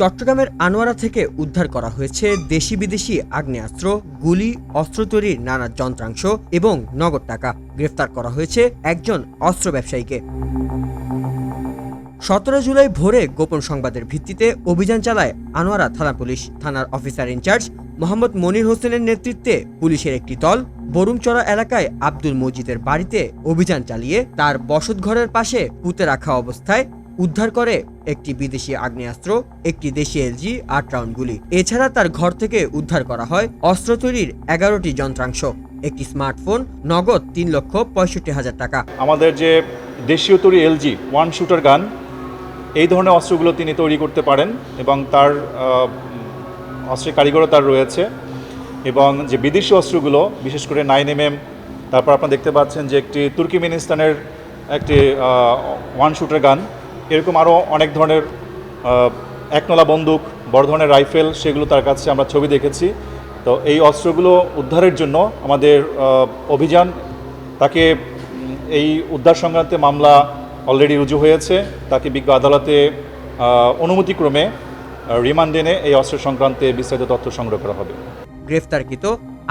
চট্টগ্রামের আনোয়ারা থেকে উদ্ধার করা হয়েছে দেশি বিদেশি আগ্নেয়াস্ত্র, গুলি, অস্ত্র তৈরির নানা যন্ত্রাংশ এবং নগদ টাকা। গ্রেফতার করা হয়েছে একজন অস্ত্র ব্যবসায়ীকে। সতেরো জুলাই ভোরে গোপন সংবাদের ভিত্তিতে অভিযান চালায় আনোয়ারা থানা পুলিশ। থানার অফিসার ইনচার্জ মোহাম্মদ মনির হোসেনের নেতৃত্বে পুলিশের একটি দল বরুমচড়া এলাকায় আব্দুল মজিদের বাড়িতে অভিযান চালিয়ে তার বসতঘরের পাশে পুঁতে রাখা অবস্থায় উদ্ধার করে একটি বিদেশি আগ্নেয়াস্ত্র, একটি দেশি এলজি, আট রাউন্ড গুলি। এছাড়া তার ঘর থেকে উদ্ধার করা হয় অস্ত্র তৈরির এগারোটি যন্ত্রাংশ। একটি স্মার্টফোন, নগদ তিন লক্ষ পঁয়ষট্টি হাজার টাকা। আমাদের যে দেশীয় তৈরি এলজি ওয়ান শুটার গান এই ধরনের অস্ত্রগুলো তিনি তৈরি করতে পারেন এবং তার অস্ত্রের কারিগরতার রয়েছে। এবং যে বিদেশি অস্ত্রগুলো, বিশেষ করে নাইন এম এম তারপর আপনারা দেখতে পাচ্ছেন যে একটি তুর্কিমেনিস্তানের একটি ওয়ান শুটার গান এরকম আরও অনেক ধরনের একনলা বন্দুক, বড় ধরনের রাইফেল, সেগুলো তার কাছে আমরা ছবি দেখেছি। তো এই অস্ত্রগুলো উদ্ধারের জন্য আমাদের অভিযান, তাকে এই উদ্ধার সংক্রান্তে মামলা অলরেডি রুজু হয়েছে। তাকে বিজ্ঞ আদালতে অনুমতিক্রমে রিমান্ড এনে এই অস্ত্র সংক্রান্তে বিস্তারিত তথ্য সংগ্রহ করা হবে। গ্রেফতারকৃত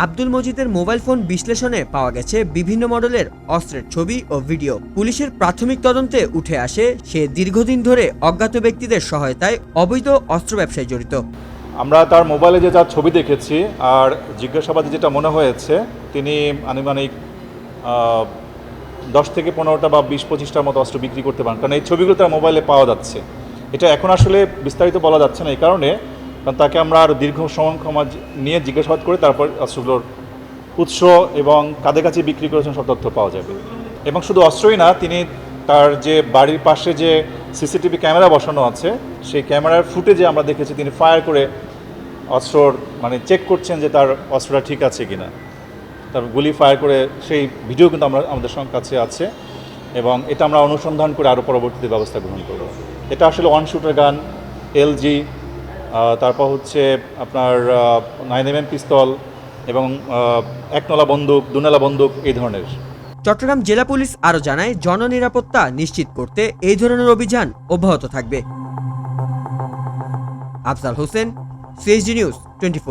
আব্দুল মজিদের মোবাইল ফোন বিশ্লেষণে পাওয়া গেছে বিভিন্ন মডেলের অস্ত্রের ছবি ও ভিডিও। পুলিশের প্রাথমিক তদন্তে উঠে আসে সে দীর্ঘদিন ধরে অজ্ঞাত ব্যক্তিদের সহায়তায় অবৈধ অস্ত্র ব্যবসায় জড়িত। আমরা তার মোবাইলে যে তার ছবি দেখেছি আর জিজ্ঞাসাবাদে যেটা মনে হয়েছে, তিনি আনুমানিক দশ থেকে পনেরোটা বা বিশ পঁচিশটার মতো অস্ত্র বিক্রি করতে পারেন। কারণ এই ছবিগুলো তার মোবাইলে পাওয়া যাচ্ছে। এটা এখন আসলে বিস্তারিত বলা যাচ্ছে না। এই কারণে কারণ তাকে আমরা আরও দীর্ঘ সময় ক্ষমা নিয়ে জিজ্ঞাসাবাদ করে তারপর অস্ত্রগুলোর উৎস এবং কাদের কাছে বিক্রি করেছেন সব তথ্য পাওয়া যাবে। এবং শুধু অস্ত্রই না, তিনি তার যে বাড়ির পাশে যে সিসিটিভি ক্যামেরা বসানো আছে, সেই ক্যামেরার ফুটেজে আমরা দেখেছি তিনি ফায়ার করে অস্ত্রর মানে চেক করছেন যে তার অস্ত্রটা ঠিক আছে কি না তার গুলি ফায়ার করে সেই ভিডিও কিন্তু আমরা, আমাদের কাছে আছে এবং এটা আমরা অনুসন্ধান করে আরও পরবর্তীতে ব্যবস্থা গ্রহণ করব। এটা আসলে ওয়ান শুটার গান এলজি তারপর হচ্ছে আপনার নাইন এম পিস্তল এবং একনলা বন্দুক দুনলা বন্দুক, এই ধরনের। চট্টগ্রাম জেলা পুলিশ আরও জানায়, জননিরাপত্তা নিশ্চিত করতে এই ধরনের অভিযান অব্যাহত থাকবে। Afzal Hossain CSD news, twenty